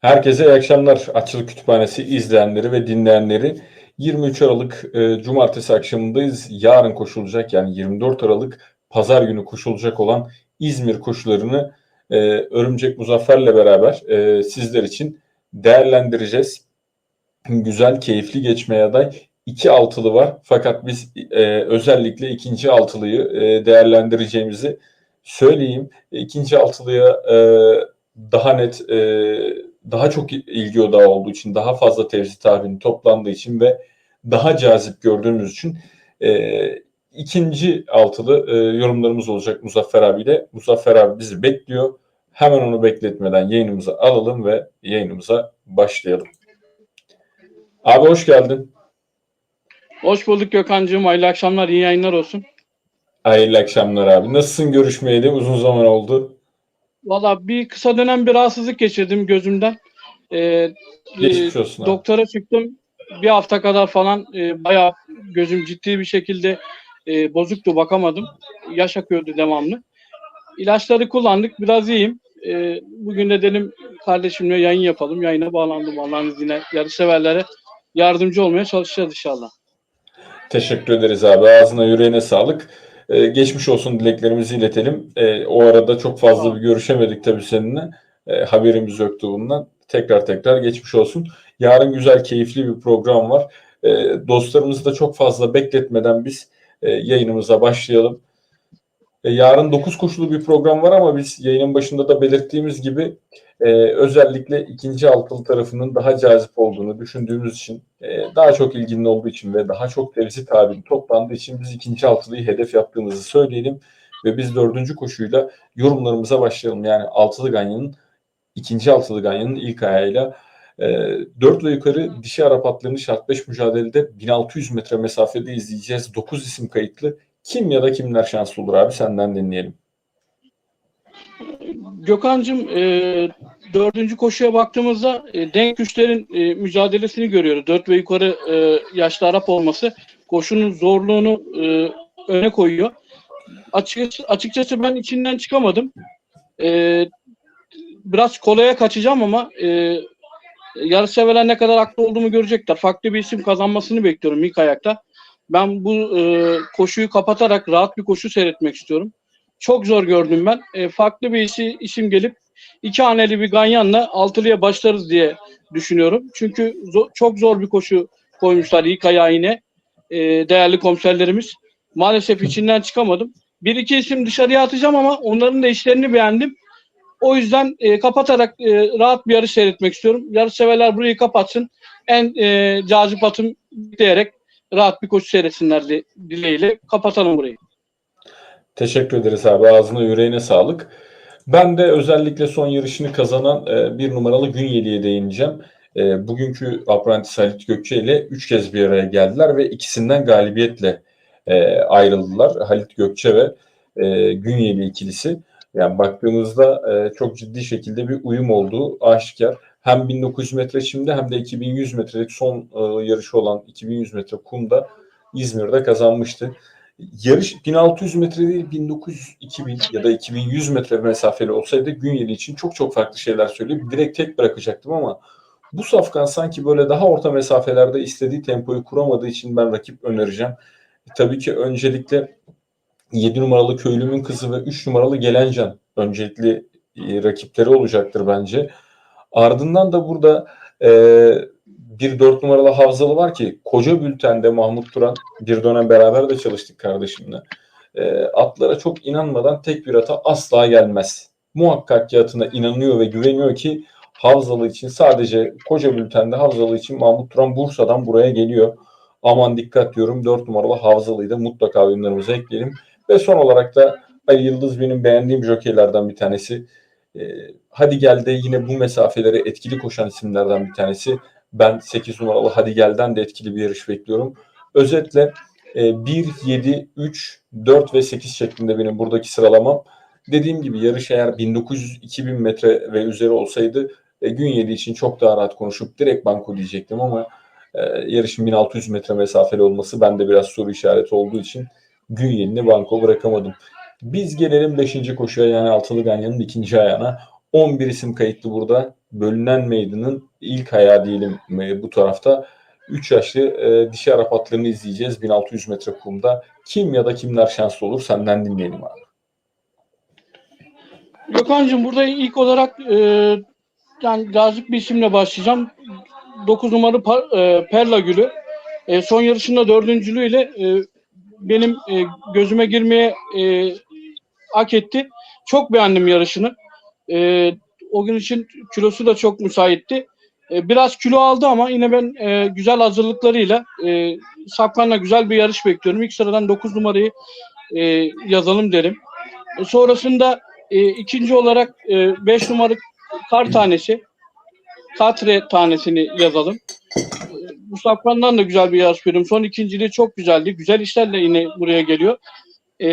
Herkese iyi akşamlar. Açılık Kütüphanesi izleyenleri ve dinleyenleri. 23 Aralık e, Cumartesi akşamındayız. Yarın koşulacak yani 24 Aralık Pazar günü koşulacak olan İzmir koşularını e, Örümcek Muzaffer'le beraber e, sizler için değerlendireceğiz. Güzel, keyifli geçmeye aday iki altılı var. Fakat biz e, özellikle ikinci altılıyı e, değerlendireceğimizi söyleyeyim. İkinci altılıya e, daha net, e, daha çok ilgi odağı olduğu için, daha fazla tevzi tahmini toplandığı için ve daha cazip gördüğümüz için e, ikinci altılı e, yorumlarımız olacak Muzaffer abiyle. Muzaffer abi bizi bekliyor. Hemen onu bekletmeden yayınımıza alalım ve yayınımıza başlayalım. Abi hoş geldin. Hoş bulduk Gökhan'cığım. Hayırlı akşamlar, iyi yayınlar olsun. Hayırlı akşamlar abi. Nasılsın görüşmeyeli? Uzun zaman oldu. Valla bir kısa dönem bir rahatsızlık geçirdim gözümden. Ee, Geçmiş olsun abi. doktora çıktım. Bir hafta kadar falan e, bayağı gözüm ciddi bir şekilde e, bozuktu, bakamadım. Yaş akıyordu devamlı. İlaçları kullandık, biraz iyiyim. E, bugün de dedim kardeşimle yayın yapalım. Yayına bağlandım Allah'ın izniyle. Yarışseverlere yardımcı olmaya çalışacağız inşallah. Teşekkür ederiz abi. Ağzına yüreğine sağlık. Ee, geçmiş olsun dileklerimizi iletelim. Ee, o arada çok fazla bir görüşemedik tabii seninle. Ee, haberimiz yoktu bundan. Tekrar tekrar geçmiş olsun. Yarın güzel, keyifli bir program var. Ee, dostlarımızı da çok fazla bekletmeden biz e, yayınımıza başlayalım. Ee, yarın 9 koşulu bir program var ama biz yayının başında da belirttiğimiz gibi e, özellikle ikinci altılı tarafının daha cazip olduğunu düşündüğümüz için e, daha çok ilginin olduğu için ve daha çok tevzi tabiri toplandığı için biz ikinci altılıyı hedef yaptığımızı söyleyelim ve biz dördüncü koşuyla yorumlarımıza başlayalım. Yani altılı ganyanın ikinci altılı ganyanın ilk ayağıyla e, 4 ve yukarı dişi Arap atlarını şart 5 mücadelede 1600 metre mesafede izleyeceğiz. 9 isim kayıtlı. Kim ya da kimler şanslı olur abi senden dinleyelim. Gökhan'cığım e, dördüncü koşuya baktığımızda e, denk güçlerin e, mücadelesini görüyoruz. Dört ve yukarı e, yaşlı Arap olması koşunun zorluğunu e, öne koyuyor. Açıkçası, açıkçası ben içinden çıkamadım. E, biraz kolaya kaçacağım ama e, yarış severler ne kadar haklı olduğumu görecekler. Farklı bir isim kazanmasını bekliyorum ilk ayakta. Ben bu e, koşuyu kapatarak rahat bir koşu seyretmek istiyorum çok zor gördüm ben. E, farklı bir isi, isim gelip iki haneli bir ganyanla altılıya başlarız diye düşünüyorum. Çünkü zo- çok zor bir koşu koymuşlar ilk ayağı yine e, değerli komiserlerimiz. Maalesef içinden çıkamadım. Bir iki isim dışarıya atacağım ama onların da işlerini beğendim. O yüzden e, kapatarak e, rahat bir yarış seyretmek istiyorum. Yarış severler burayı kapatsın. En e, cazip atım diyerek rahat bir koşu seyretsinler di- dileğiyle. Kapatalım burayı. Teşekkür ederiz abi. Ağzına yüreğine sağlık. Ben de özellikle son yarışını kazanan e, bir numaralı Günyeli'ye değineceğim. E, bugünkü apprentice Halit Gökçe ile üç kez bir araya geldiler ve ikisinden galibiyetle e, ayrıldılar. Halit Gökçe ve e, Günyeli ikilisi. Yani baktığımızda e, çok ciddi şekilde bir uyum olduğu aşikar. Hem 1900 metre şimdi hem de 2100 metrelik son e, yarışı olan 2100 metre kumda İzmir'de kazanmıştı yarış 1600 metre değil 1900, 2000 ya da 2100 metre mesafeli olsaydı Günyeli için çok çok farklı şeyler söyleyip direkt tek bırakacaktım ama bu safkan sanki böyle daha orta mesafelerde istediği tempoyu kuramadığı için ben rakip önereceğim. E, tabii ki öncelikle 7 numaralı köylümün kızı ve 3 numaralı Gelencan öncelikli e, rakipleri olacaktır bence. Ardından da burada e, bir dört numaralı Havzalı var ki koca bültende Mahmut Turan bir dönem beraber de çalıştık kardeşimle. E, atlara çok inanmadan tek bir ata asla gelmez. Muhakkak ki atına inanıyor ve güveniyor ki Havzalı için sadece koca bültende Havzalı için Mahmut Turan Bursa'dan buraya geliyor. Aman dikkat diyorum 4 numaralı Havzalı'yı da mutlaka oyunlarımıza ekleyelim. Ve son olarak da Ali Yıldız benim beğendiğim jokeylerden bir tanesi. E, hadi gel de yine bu mesafeleri etkili koşan isimlerden bir tanesi. Ben 8 numaralı Hadi Gel'den de etkili bir yarış bekliyorum. Özetle e, 1, 7, 3, 4 ve 8 şeklinde benim buradaki sıralamam. Dediğim gibi yarış eğer 1900-2000 metre ve üzeri olsaydı e, gün 7 için çok daha rahat konuşup direkt banko diyecektim ama e, yarışın 1600 metre mesafeli olması bende biraz soru işareti olduğu için gün 7'ni banko bırakamadım. Biz gelelim 5. koşuya yani altılı ganyanın ikinci ayağına. 11 isim kayıtlı burada. bölünen meydanın ilk ayağı diyelim e, bu tarafta. 3 yaşlı e, dişi Arap atlarını izleyeceğiz 1600 metre kumda. Kim ya da kimler şanslı olur senden dinleyelim abi. Gökhan'cığım burada ilk olarak e, yani cazip bir isimle başlayacağım. 9 numaralı e, Perla Gülü. E, son yarışında dördüncülüğüyle e, benim e, gözüme girmeye e, hak etti. Çok beğendim yarışını. E, o gün için kilosu da çok müsaitti. E, biraz kilo aldı ama yine ben e, güzel hazırlıklarıyla e, Safkan'la güzel bir yarış bekliyorum. İlk sıradan 9 numarayı e, yazalım derim. E, sonrasında e, ikinci olarak 5 numaralı kar tanesi, katre tanesini yazalım. Bu Safkan'dan da güzel bir yarış bekliyorum. Son ikinciliği çok güzeldi. Güzel işlerle yine buraya geliyor. E,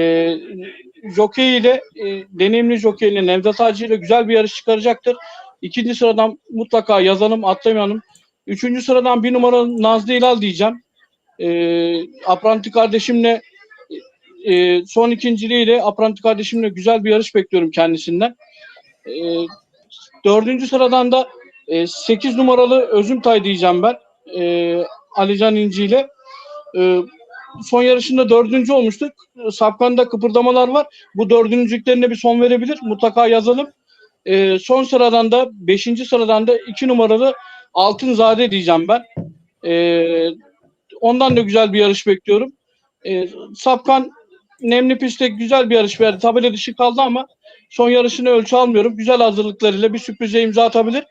jockey ile e, deneyimli jockey ile Nevzat Hacı ile güzel bir yarış çıkaracaktır. İkinci sıradan mutlaka yazalım, atlamayalım. Üçüncü sıradan bir numaralı Nazlı İlal diyeceğim. E, Apranti kardeşimle e, son ikinciliğiyle Apranti kardeşimle güzel bir yarış bekliyorum kendisinden. E, dördüncü sıradan da e, 8 numaralı Özümtay diyeceğim ben. E, Alican İnci ile. E, son yarışında dördüncü olmuştuk. Sapkan'da kıpırdamalar var. Bu dördüncülüklerine bir son verebilir. Mutlaka yazalım. E, son sıradan da beşinci sıradan da iki numaralı Altınzade diyeceğim ben. E, ondan da güzel bir yarış bekliyorum. E, Sapkan Nemli pistte güzel bir yarış verdi. Tabela dışı kaldı ama son yarışını ölçü almıyorum. Güzel hazırlıklarıyla bir sürprize imza atabilir.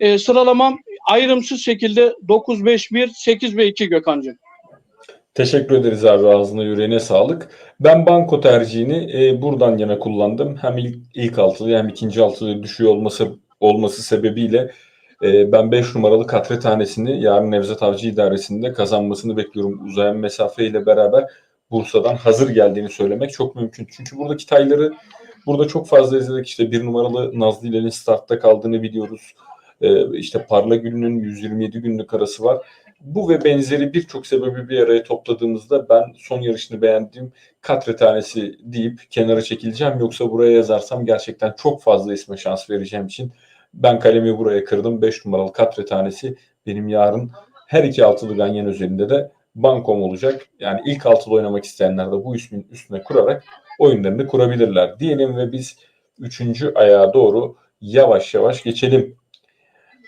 E, sıralamam ayrımsız şekilde 9, 5, 1, 8 ve 2 Gökhan'cığım. Teşekkür ederiz abi ağzına yüreğine sağlık. Ben banko tercihini e, buradan yana kullandım. Hem ilk, ilk altılı hem ikinci altılı düşüyor olması olması sebebiyle e, ben 5 numaralı katre tanesini yarın Nevzat Avcı idaresinde kazanmasını bekliyorum. Uzayan mesafeyle beraber Bursa'dan hazır geldiğini söylemek çok mümkün. Çünkü buradaki tayları burada çok fazla izledik. İşte bir numaralı Nazlı İlel'in startta kaldığını biliyoruz. Ee, işte Parla Gül'ünün 127 günlük arası var. Bu ve benzeri birçok sebebi bir araya topladığımızda ben son yarışını beğendiğim katre tanesi deyip kenara çekileceğim. Yoksa buraya yazarsam gerçekten çok fazla isme şans vereceğim için ben kalemi buraya kırdım. 5 numaralı katre tanesi benim yarın her iki altılı ganyan üzerinde de bankom olacak. Yani ilk altılı oynamak isteyenler de bu ismin üstüne kurarak oyunlarını kurabilirler. Diyelim ve biz üçüncü ayağa doğru yavaş yavaş geçelim.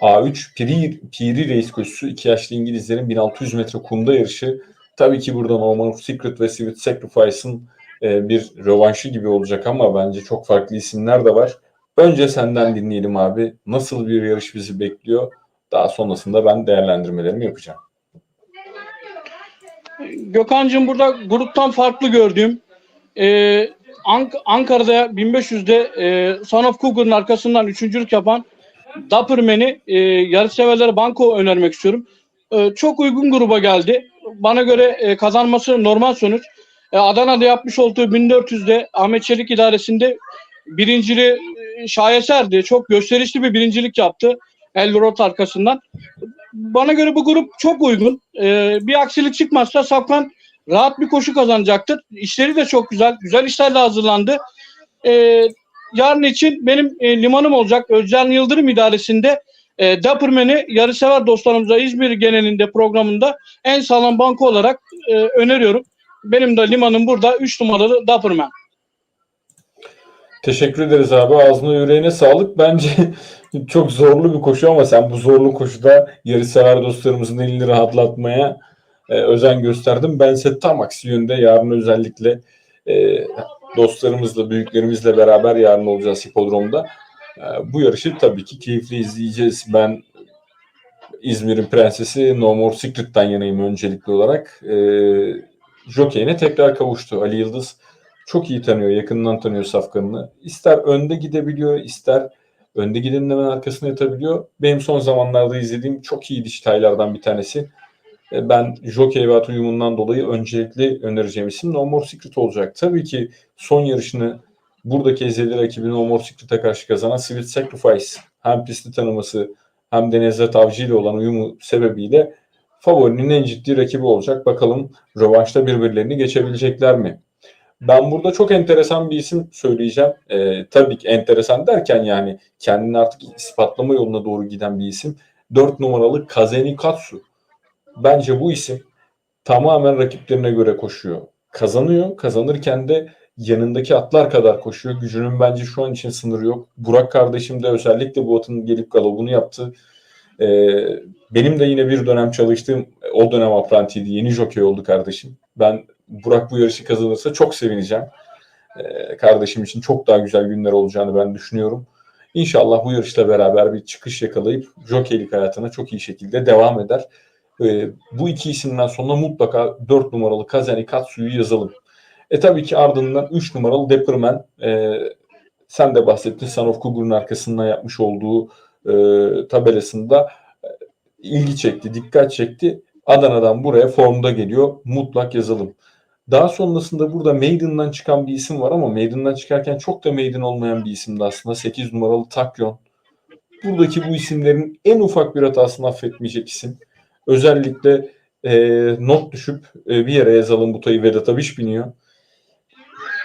A3 Piri, Piri Reis koşusu iki yaşlı İngilizlerin 1600 metre kumda yarışı. Tabii ki burada Norman of Secret ve Sweet Sacrifice'ın e, bir rövanşı gibi olacak ama bence çok farklı isimler de var. Önce senden dinleyelim abi. Nasıl bir yarış bizi bekliyor? Daha sonrasında ben değerlendirmelerimi yapacağım. Gökhan'cığım burada gruptan farklı gördüğüm e, Ank- Ankara'da 1500'de e, Son of Cougar'ın arkasından üçüncülük yapan Dapperman'i e, yarışseverlere banko önermek istiyorum. E, çok uygun gruba geldi. Bana göre e, kazanması normal sonuç. E, Adana'da yapmış olduğu 1400'de Ahmet Çelik idaresinde birinciliği e, şaheserdi. Çok gösterişli bir birincilik yaptı. Elrod arkasından. Bana göre bu grup çok uygun. Ee, bir aksilik çıkmazsa Safkan rahat bir koşu kazanacaktır. İşleri de çok güzel. Güzel işlerle hazırlandı. Ee, yarın için benim e, limanım olacak. Özcan Yıldırım idaresinde e, Dapperman'i yarışsever dostlarımıza İzmir genelinde programında en sağlam banko olarak e, öneriyorum. Benim de limanım burada 3 numaralı Dapperman. Teşekkür ederiz abi. Ağzına yüreğine sağlık. Bence çok zorlu bir koşu ama sen bu zorlu koşuda yarışsever dostlarımızın elini rahatlatmaya e, özen gösterdin. Bense tam aksi yönde yarın özellikle e, dostlarımızla, büyüklerimizle beraber yarın olacağız hipodromda. E, bu yarışı tabii ki keyifli izleyeceğiz. Ben İzmir'in prensesi No More Secret'tan yanayım öncelikli olarak. E, Jockey'ine tekrar kavuştu. Ali Yıldız çok iyi tanıyor, yakından tanıyor Safkan'ını. İster önde gidebiliyor, ister önde gidenin hemen arkasına yatabiliyor. Benim son zamanlarda izlediğim çok iyi diştaylardan bir tanesi. E, Ben Jockey ve at uyumundan dolayı öncelikli önereceğim isim No More Secret olacak. Tabii ki son yarışını buradaki ezeli rakibi No More Secret'e karşı kazanan Sweet Sacrifice hem pisti tanıması hem de Nevzat Avcı ile olan uyumu sebebiyle favorinin en ciddi rakibi olacak. Bakalım rövanşta birbirlerini geçebilecekler mi? Ben burada çok enteresan bir isim söyleyeceğim. Ee, tabii ki enteresan derken yani kendini artık ispatlama yoluna doğru giden bir isim. 4 numaralı Kazeni Katsu. Bence bu isim tamamen rakiplerine göre koşuyor. Kazanıyor. Kazanırken de yanındaki atlar kadar koşuyor. Gücünün bence şu an için sınırı yok. Burak kardeşim de özellikle bu atın gelip galobunu yaptı. Ee, benim de yine bir dönem çalıştığım o dönem aprantiydi. Yeni jokey oldu kardeşim. Ben Burak bu yarışı kazanırsa çok sevineceğim. Ee, kardeşim için çok daha güzel günler olacağını ben düşünüyorum. İnşallah bu yarışla beraber bir çıkış yakalayıp jokeylik hayatına çok iyi şekilde devam eder. Ee, bu iki isimden sonra mutlaka 4 numaralı Kazani Katsu'yu yazalım. E tabii ki ardından 3 numaralı Depperman. Ee, sen de bahsettin Son of Cougar'ın arkasından yapmış olduğu e, tabelasında e, ilgi çekti, dikkat çekti. Adana'dan buraya formda geliyor. Mutlak yazalım. Daha sonrasında burada Maiden'dan çıkan bir isim var ama Maiden'dan çıkarken çok da Maiden olmayan bir isimdi aslında. 8 numaralı Takyon. Buradaki bu isimlerin en ufak bir hatasını affetmeyecek isim. Özellikle e, not düşüp e, bir yere yazalım Butay'ı Vedat Abiş biniyor.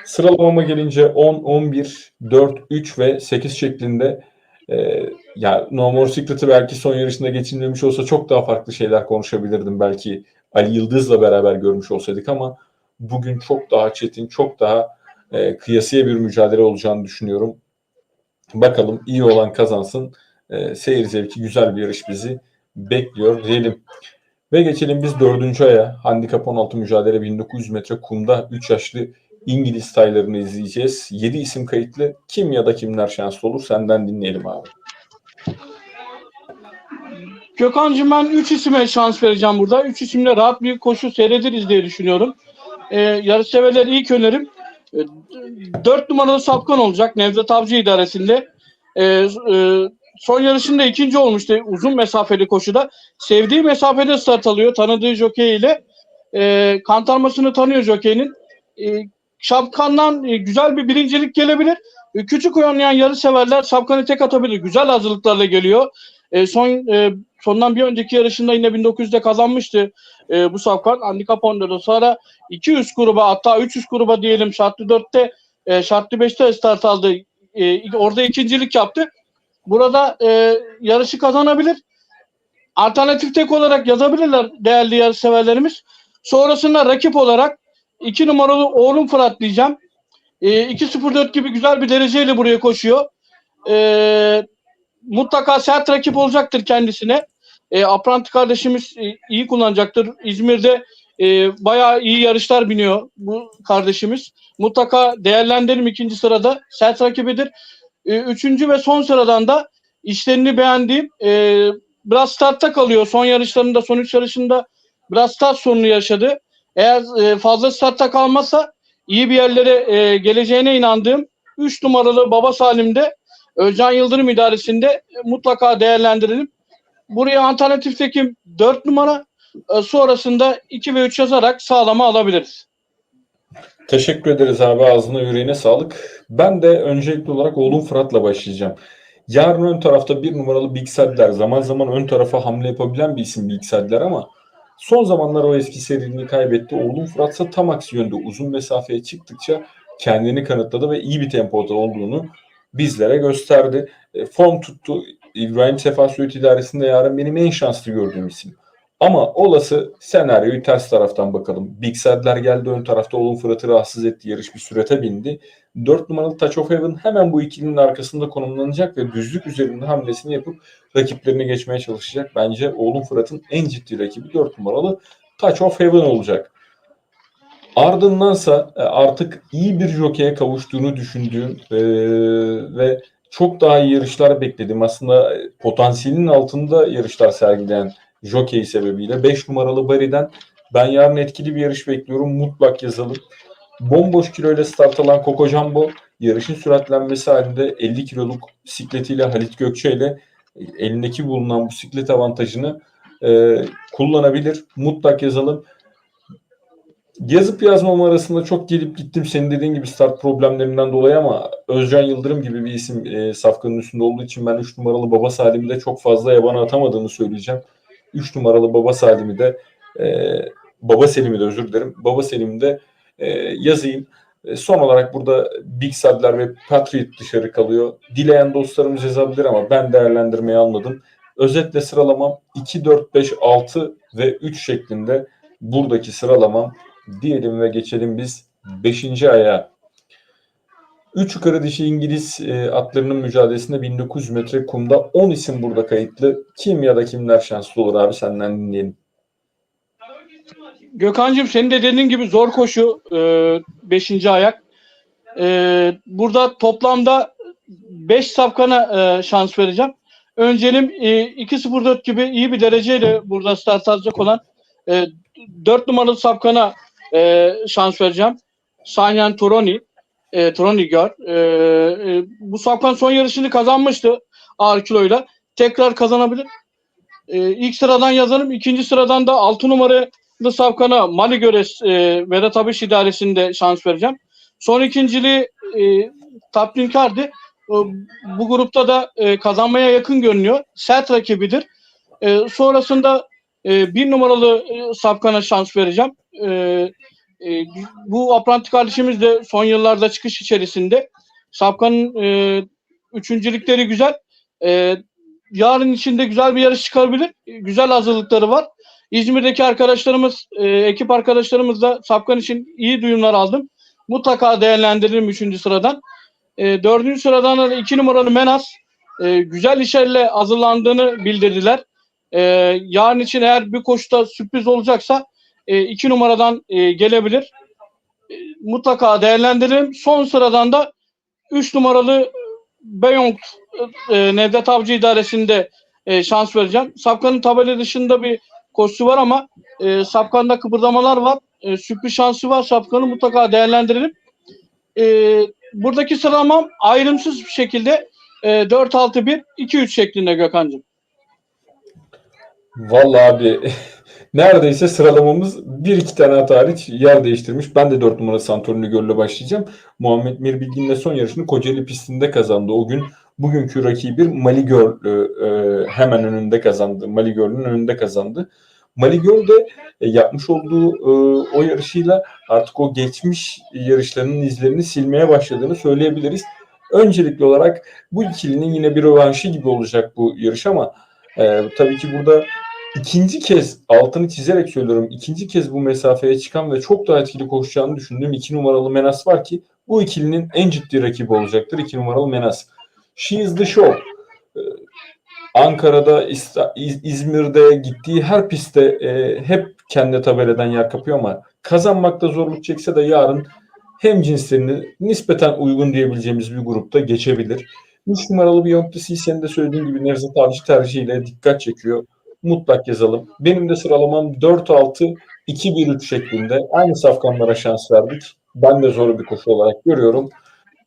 Sıralamama gelince 10, 11, 4, 3 ve 8 şeklinde e, ya No More Secret'ı belki son yarışında geçilmemiş olsa çok daha farklı şeyler konuşabilirdim. Belki Ali Yıldız'la beraber görmüş olsaydık ama bugün çok daha çetin, çok daha e, kıyasıya bir mücadele olacağını düşünüyorum. Bakalım iyi olan kazansın. E, seyir zevki güzel bir yarış bizi bekliyor diyelim. Ve geçelim biz dördüncü aya. Handikap 16 mücadele 1900 metre kumda 3 yaşlı İngiliz taylarını izleyeceğiz. 7 isim kayıtlı. Kim ya da kimler şanslı olur senden dinleyelim abi. Gökhan'cığım ben 3 isime şans vereceğim burada. 3 isimle rahat bir koşu seyrederiz diye düşünüyorum. Ee, yarış severler ilk önerim. 4 numaralı Sapkan olacak Nevzat Avcı idaresinde. Ee, e, son yarışında ikinci olmuştu uzun mesafeli koşuda. Sevdiği mesafede start alıyor tanıdığı jokey ile. E, kantarmasını tanıyor jokeyinin. E, Şapkan'dan e, güzel bir birincilik gelebilir. E, küçük oynayan yarış severler Şapkan'ı tek atabilir. Güzel hazırlıklarla geliyor. E, son e, sondan bir önceki yarışında yine 1900'de kazanmıştı e, bu Şapkan. Handikap 14'da sonra 200 gruba hatta 300 gruba diyelim şartlı 4'te e, şartlı 5'te start aldı. E, orada ikincilik yaptı. Burada e, yarışı kazanabilir. Alternatif tek olarak yazabilirler değerli yarış severlerimiz. Sonrasında rakip olarak 2 numaralı Oğlum Fırat diyeceğim. E, 2.04 gibi güzel bir dereceyle buraya koşuyor. E, mutlaka sert rakip olacaktır kendisine. E, Apranti kardeşimiz e, iyi kullanacaktır. İzmir'de e, bayağı iyi yarışlar biniyor bu kardeşimiz. Mutlaka değerlendirelim ikinci sırada. Sert rakibidir. E, üçüncü ve son sıradan da işlerini beğendiğim e, biraz startta kalıyor. Son yarışlarında, son üç yarışında biraz start sorunu yaşadı. Eğer e, fazla startta kalmazsa iyi bir yerlere e, geleceğine inandığım 3 numaralı Baba Salim'de Özcan Yıldırım idaresinde e, mutlaka değerlendirelim. Buraya alternatifteki 4 numara e, sonrasında 2 ve 3 yazarak sağlama alabiliriz. Teşekkür ederiz abi. Ağzına yüreğine sağlık. Ben de öncelikli olarak oğlum Fırat'la başlayacağım. Yarın ön tarafta bir numaralı Big Sadler. Zaman zaman ön tarafa hamle yapabilen bir isim Big Sadler ama son zamanlar o eski seriliğini kaybetti. Oğlum Fırat'sa tam aksi yönde uzun mesafeye çıktıkça kendini kanıtladı ve iyi bir tempoda olduğunu bizlere gösterdi. E, form tuttu. İbrahim Sefa Söğüt idaresinde yarın benim en şanslı gördüğüm isim. Ama olası senaryoyu ters taraftan bakalım. Big Sadler geldi ön tarafta Oğlum Fırat'ı rahatsız etti. Yarış bir sürete bindi. 4 numaralı Touch of Heaven hemen bu ikilinin arkasında konumlanacak ve düzlük üzerinde hamlesini yapıp rakiplerini geçmeye çalışacak. Bence Oğlum Fırat'ın en ciddi rakibi 4 numaralı Touch of Heaven olacak. Ardındansa e, artık iyi bir jokeye kavuştuğunu düşündüğüm e, ve çok daha iyi yarışlar bekledim. Aslında potansiyelinin altında yarışlar sergileyen jokey sebebiyle 5 numaralı Bari'den ben yarın etkili bir yarış bekliyorum. Mutlak yazalım. Bomboş kiloyla start alan Coco Jumbo yarışın süratlenmesi halinde 50 kiloluk bisikletiyle Halit Gökçe ile elindeki bulunan bisiklet avantajını e, kullanabilir. Mutlak yazalım. Yazıp yazmam arasında çok gelip gittim senin dediğin gibi start problemlerinden dolayı ama Özcan Yıldırım gibi bir isim e, safkanın üstünde olduğu için ben 3 numaralı Baba Salim'i de çok fazla yabana atamadığını söyleyeceğim. 3 numaralı Baba Salim'i de e, Baba Selim'i de özür dilerim. Baba Selim'i de e, yazayım. E, son olarak burada Big Sadler ve Patriot dışarı kalıyor. Dileyen dostlarımız yazabilir ama ben değerlendirmeyi almadım. Özetle sıralamam 2, 4, 5, 6 ve 3 şeklinde buradaki sıralamam diyelim ve geçelim biz 5. aya. 3 yukarı İngiliz e, atlarının mücadelesinde 1900 metre kumda 10 isim burada kayıtlı. Kim ya da kimler şanslı olur abi senden dinleyelim. Gökhan'cığım senin de dediğin gibi zor koşu 5. ayak. E, burada toplamda 5 sapkana e, şans vereceğim. Öncelim e, 2.04 gibi iyi bir dereceyle burada start alacak olan e, 4 numaralı sapkana e, şans vereceğim. Sanyan Turoni. E, Turoni gör. E, e, bu sapkan son yarışını kazanmıştı ağır kiloyla. Tekrar kazanabilir. E, ilk sıradan yazarım. ikinci sıradan da 6 numara bu Savkan'a Mali Göres e, Vedat Abiş idaresinde şans vereceğim. Son ikinciliği e, Taplin Kardi. E, bu grupta da e, kazanmaya yakın görünüyor. Sert rakibidir. E, sonrasında e, bir numaralı e, Savkan'a şans vereceğim. E, e, bu apranti kardeşimiz de son yıllarda çıkış içerisinde. Savkan'ın e, üçüncülükleri güzel. E, yarın içinde güzel bir yarış çıkarabilir. E, Güzel hazırlıkları var. İzmir'deki arkadaşlarımız, e, ekip arkadaşlarımız da Sapkan için iyi duyumlar aldım. Mutlaka değerlendiririm 3. sıradan. E, 4. sıradan da 2 numaralı Menas e, güzel işlerle hazırlandığını bildirdiler. E, yarın için eğer bir koşuda sürpriz olacaksa 2 numaradan e, gelebilir. E, mutlaka değerlendiririm. Son sıradan da 3 numaralı Beyong e, Nevzat Avcı idaresinde e, şans vereceğim. Sapkan'ın tabela dışında bir koşusu var ama e, Sapkan'da kıpırdamalar var. E, sürpriz şansı var. Sapkan'ı mutlaka değerlendirelim. E, buradaki sıralamam ayrımsız bir şekilde e, 4-6-1, 2-3 şeklinde Gökhan'cığım. Vallahi abi neredeyse sıralamamız bir iki tane hata hariç yer değiştirmiş. Ben de 4 numara Santorini Göl'le başlayacağım. Muhammed Mir Bilgin'le son yarışını Kocaeli pistinde kazandı. O gün bugünkü rakibi Mali Göl e, e, hemen önünde kazandı. Mali Göl'ün önünde kazandı. Mali Göl de e, yapmış olduğu e, o yarışıyla artık o geçmiş yarışlarının izlerini silmeye başladığını söyleyebiliriz. Öncelikli olarak bu ikilinin yine bir rövanşı gibi olacak bu yarış ama e, tabii ki burada ikinci kez altını çizerek söylüyorum ikinci kez bu mesafeye çıkan ve çok daha etkili koşacağını düşündüğüm iki numaralı Menas var ki bu ikilinin en ciddi rakibi olacaktır. iki numaralı Menas. She is the show. Ee, Ankara'da, İzmir'de gittiği her pistte e, hep kendi tabeladan yer kapıyor ama kazanmakta zorluk çekse de yarın hem cinslerini nispeten uygun diyebileceğimiz bir grupta geçebilir. 3 numaralı bir Yonk'ta senin de söylediğin gibi Nevzat Avcı tercihiyle dikkat çekiyor. Mutlak yazalım. Benim de sıralamam 4-6-2-1-3 şeklinde. Aynı safkanlara şans verdik. Ben de zor bir koşu olarak görüyorum.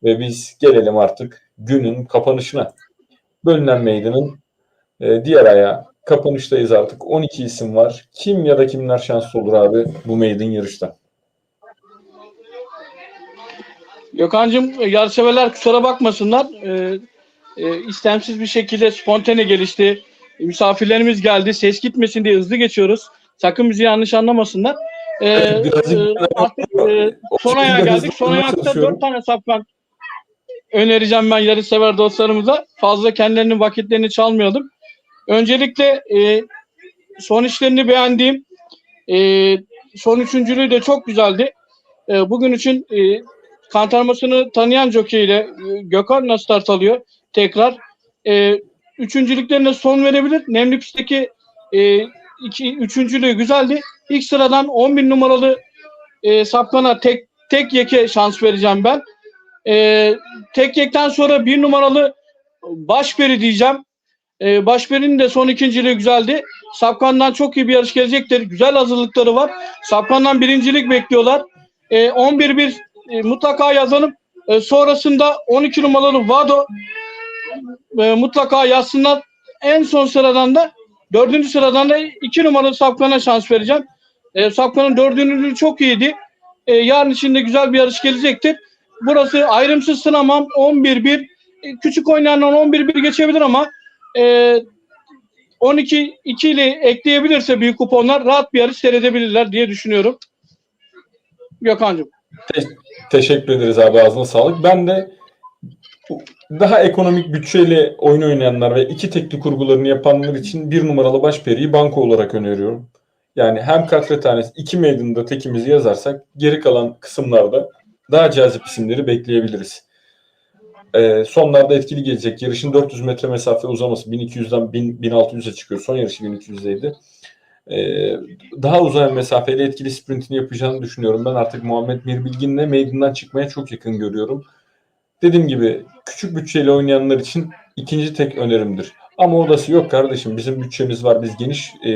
Ve biz gelelim artık günün kapanışına. Bölünen meydanın e, diğer ayağı. Kapanıştayız artık. 12 isim var. Kim ya da kimler şanslı olur abi bu meydan yarışta? Gökhan'cığım yarışseverler kusura bakmasınlar. E, e, istemsiz bir şekilde spontane gelişti. Misafirlerimiz geldi. Ses gitmesin diye hızlı geçiyoruz. Sakın bizi yanlış anlamasınlar. E, Birazcık e, artık e, son ayağa geldik. Son ayakta dört tane sapkan önereceğim ben yarışsever dostlarımıza. Fazla kendilerinin vakitlerini çalmayalım. Öncelikle e, son işlerini beğendiğim e, son üçüncülüğü de çok güzeldi. E, bugün için e, kantarmasını tanıyan jockey ile e, Gökhan'la start alıyor tekrar. E, üçüncülüklerine son verebilir. Nemli pistteki e, iki, üçüncülüğü güzeldi. İlk sıradan 11 numaralı e, Sapkan'a tek tek yeke şans vereceğim ben. E, tek yekten sonra bir numaralı Başperi diyeceğim. E, Başperi'nin de son ikinciliği güzeldi. Sapkan'dan çok iyi bir yarış gelecektir. Güzel hazırlıkları var. Sapkan'dan birincilik bekliyorlar. E, 11-1 e, mutlaka yazalım. E, sonrasında 12 numaralı Vado e, mutlaka yazsınlar. En son sıradan da dördüncü sıradan da 2 numaralı Sapkan'a şans vereceğim. E, Sapkan'ın dördüncülüğü çok iyiydi. E, yarın için de güzel bir yarış gelecektir. Burası ayrımsız sınamam 11-1. E, küçük oynayanlar 11-1 geçebilir ama e, 12 2 ile ekleyebilirse büyük kuponlar rahat bir yarış seyredebilirler diye düşünüyorum. Gökhan'cığım. Teşekkür ederiz abi ağzına sağlık. Ben de daha ekonomik bütçeyle oyun oynayanlar ve iki tekli kurgularını yapanlar için bir numaralı başperiyi banko olarak öneriyorum. Yani hem katre tanesi iki meydanında tekimizi yazarsak geri kalan kısımlarda daha cazip isimleri bekleyebiliriz. Ee, sonlarda etkili gelecek. Yarışın 400 metre mesafe uzaması 1200'den 1000, 1600'e çıkıyor. Son yarışı 1200'deydi. Ee, daha uzayan mesafeyle etkili sprintini yapacağını düşünüyorum. Ben artık Muhammed Mirbilgin'le meydandan çıkmaya çok yakın görüyorum. Dediğim gibi küçük bütçeyle oynayanlar için ikinci tek önerimdir. Ama odası yok kardeşim. Bizim bütçemiz var. Biz geniş e,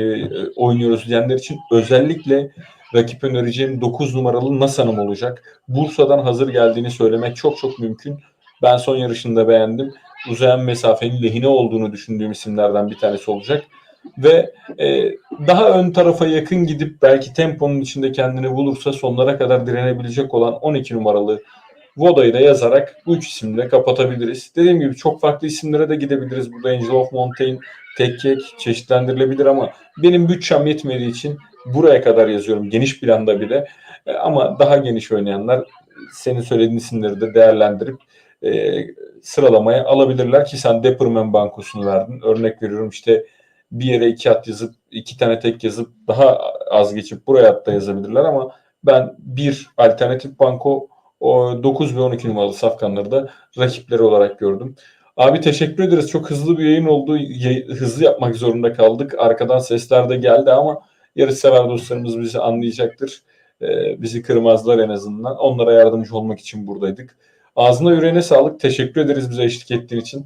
oynuyoruz diyenler için özellikle rakip önereceğim 9 numaralı Nasan'ım olacak. Bursa'dan hazır geldiğini söylemek çok çok mümkün. Ben son yarışında beğendim. Uzayan mesafenin lehine olduğunu düşündüğüm isimlerden bir tanesi olacak. Ve e, daha ön tarafa yakın gidip belki temponun içinde kendini bulursa sonlara kadar direnebilecek olan 12 numaralı Voda'yı da yazarak bu üç isimle kapatabiliriz. Dediğim gibi çok farklı isimlere de gidebiliriz. Burada Angel of Montaigne, Tekkek çeşitlendirilebilir ama benim bütçem yetmediği için buraya kadar yazıyorum geniş planda bile. E, ama daha geniş oynayanlar senin söylediğin isimleri de değerlendirip e, sıralamaya alabilirler ki sen Depperman bankosunu verdin. Örnek veriyorum işte bir yere iki at yazıp iki tane tek yazıp daha az geçip buraya at da yazabilirler ama ben bir alternatif banko o 9 ve 12 numaralı safkanları da rakipleri olarak gördüm. Abi teşekkür ederiz. Çok hızlı bir yayın oldu. Hızlı yapmak zorunda kaldık. Arkadan sesler de geldi ama yarışsever dostlarımız bizi anlayacaktır. Ee, bizi kırmazlar en azından. Onlara yardımcı olmak için buradaydık. Ağzına yüreğine sağlık. Teşekkür ederiz bize eşlik ettiğin için.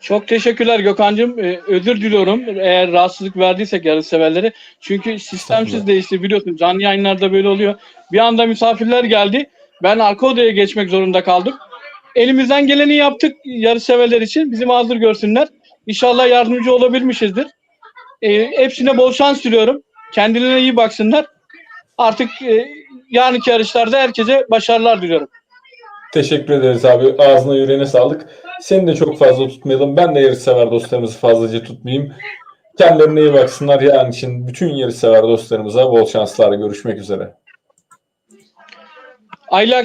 Çok teşekkürler Gökhan'cığım. Ee, özür diliyorum eğer rahatsızlık verdiysek yarış severlere. Çünkü sistemsiz değişti biliyorsun. Canlı yayınlarda böyle oluyor. Bir anda misafirler geldi. Ben arka odaya geçmek zorunda kaldım. Elimizden geleni yaptık yarış severler için. Bizi mazur görsünler. İnşallah yardımcı olabilmişizdir. Ee, hepsine bol şans diliyorum. Kendilerine iyi baksınlar. Artık e, yarınki yarışlarda herkese başarılar diliyorum. Teşekkür ederiz abi. Ağzına yüreğine sağlık. Seni de çok fazla tutmayalım. Ben de yarışsever dostlarımızı fazlaca tutmayayım. Kendilerine iyi baksınlar. Yarın için bütün yarışsever dostlarımıza bol şanslar. Görüşmek üzere. Hayırlı akşamlar.